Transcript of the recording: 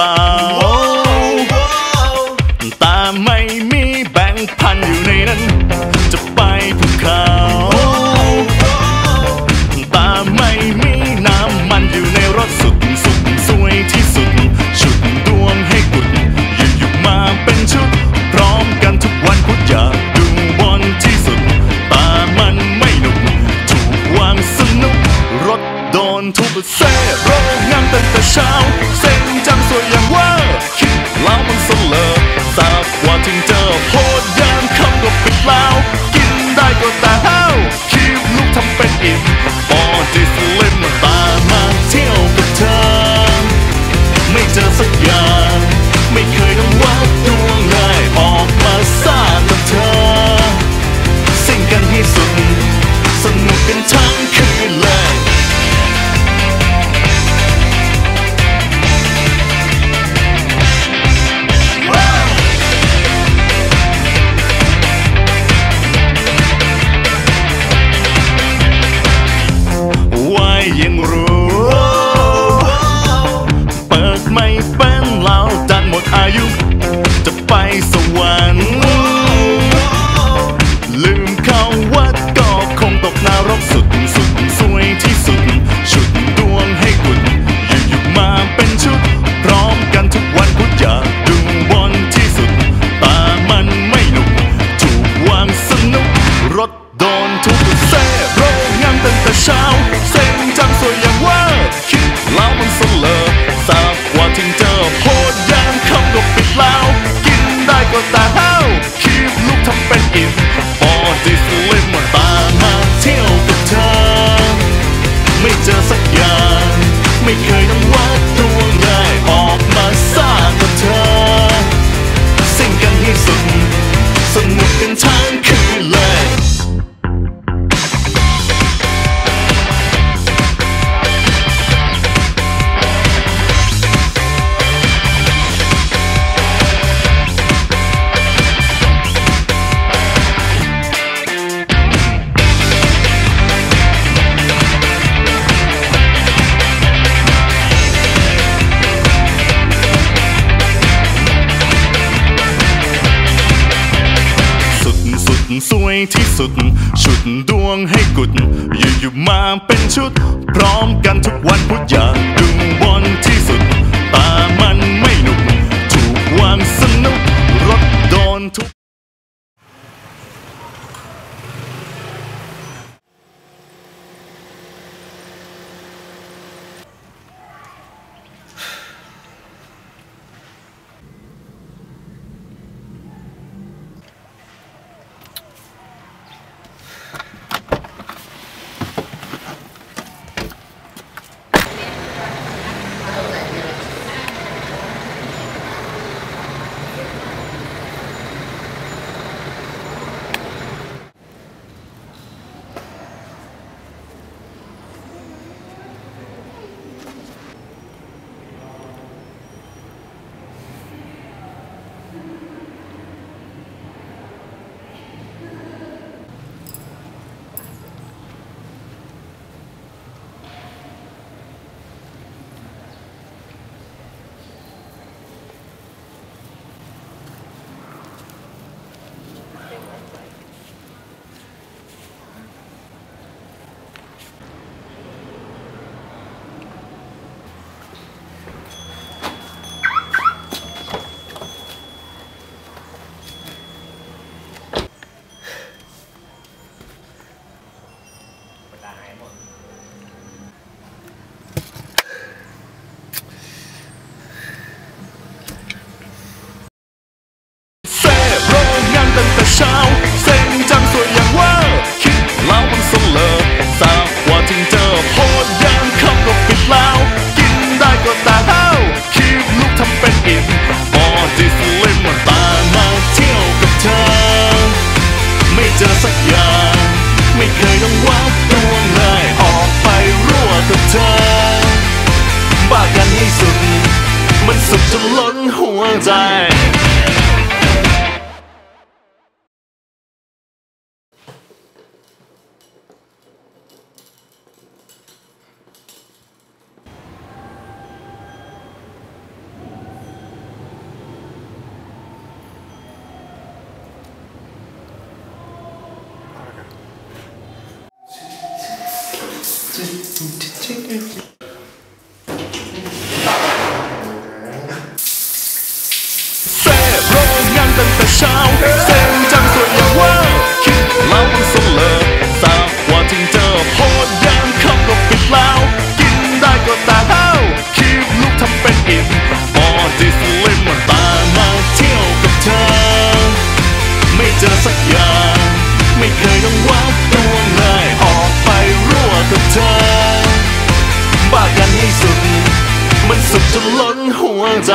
ปล่าต่ไม่มีแบงค์พันอยู่ในนั้น จะไปภูเขาแต่ไม่มีน้ำมันอยู่ในรถสุดสุดสวยที่สุด ชุดดวงให้กุดอยู่อยู่มาเป็นชุด พร้อมกันทุกวันพุธอยากดูบอลที่สุดต่มันไม่หนุกถูกวางสนุก รถโดนทุบเซ่โรงงานตั้งแต่เช้า ทำเป็นอินบอดี้สลิมตามมาเที่ยวกับเธอ ไม่เจอสักอย่าง ไม่เคยต้องวัดดวงเลยออกมาสร้างกับเธอ สิ่งกันที่สุด สนุกกันทั้ง สุดสวยที่สุด ชุดดวงให้กุด อยู่อยู่มาเป็นชุด พร้อมกันทุกวันพุธอยากดูบอลที่สุด ตามันไม่หนุก ถูกวางสนุก รถโดนทุบ เซ่โรงงานตั้งแต่ เช้าเส้นจังสวยอย่างว่า คิดแล้วมันสเลอทราบว่าถึงเจอโพดยามคำก็ปิดแล้ว กินได้ก็แต่ห้าคีบลูกทำเป็นอิ่มบอดี้สลิมตามมาเที่ยวกับเธอ ไม่เจอสักอย่าง ไม่เคยต้องวัดดวงเลยออกไปรั่วกับเธอ บ้ากันให้สุด มันสุดจนล้นหัวใจ เช้าเซ็งจังสวยอย่างว่าคิดแล้วมันสเลอทราบว่าถึงเจอโพดยังขับรถปิดแล้ว กินได้ก็ตาเท้าคีบลูกทำเป็นอิ่มบอดี้สลิมตามมาเที่ยวกับเธอ ไม่เจอสักอย่าง ไม่เคยต้องวางตัวเลยออกไปรั่วกับเธอ บ้ากันให้สุด มันสุดจนล้นหัวใจ